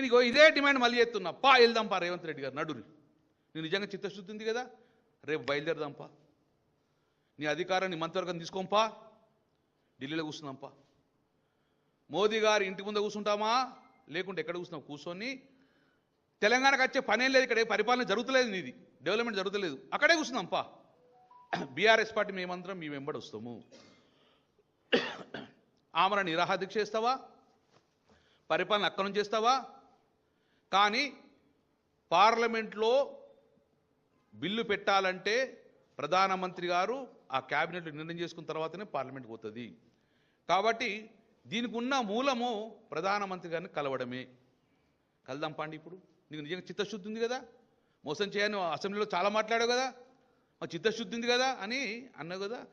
నేను ఇగో ఇదే డిమాండ్ మళ్ళీ చేస్తున్నా. పా వెళ్దాంపా రేవంత్ రెడ్డి గారు నడురి నీ నిజంగా చిత్తశుద్ధి ఉంది కదా? రేపు బయలుదేరదాంపా నీ అధికారాన్ని మంత్రివర్గం తీసుకోంపా ఢిల్లీలో కూర్చుందాంపా మోదీ గారు ఇంటి ముందు కూర్చుంటామా? లేకుంటే ఎక్కడ కూర్చున్నావు? కూర్చొని తెలంగాణకు వచ్చే పనేం లేదు ఇక్కడ పరిపాలన జరుగుతలేదు నీది. డెవలప్మెంట్ జరుగుతలేదు. అక్కడే కూర్చుందాంపా బీఆర్ఎస్ పార్టీ మేమందరం మీ వెంబడి వస్తాము. ఆమరణ నిరాహార దీక్ష చేస్తావా? పరిపాలన అక్కడ నుంచి చేస్తావా? కానీ పార్లమెంట్లో బిల్లు పెట్టాలంటే ప్రధానమంత్రి గారు ఆ క్యాబినెట్లో నిర్ణయం చేసుకున్న తర్వాతనే పార్లమెంట్కి పోతుంది. కాబట్టి దీనికి ఉన్న మూలము ప్రధానమంత్రి గారిని కలవడమే. కలదాం పాండి ఇప్పుడు. నీకు నిజంగా చిత్తశుద్ధి ఉంది కదా? మోసం చేయని అసెంబ్లీలో చాలా మాట్లాడావు కదా? మా చిత్తశుద్ధి ఉంది కదా అని అన్నావు కదా?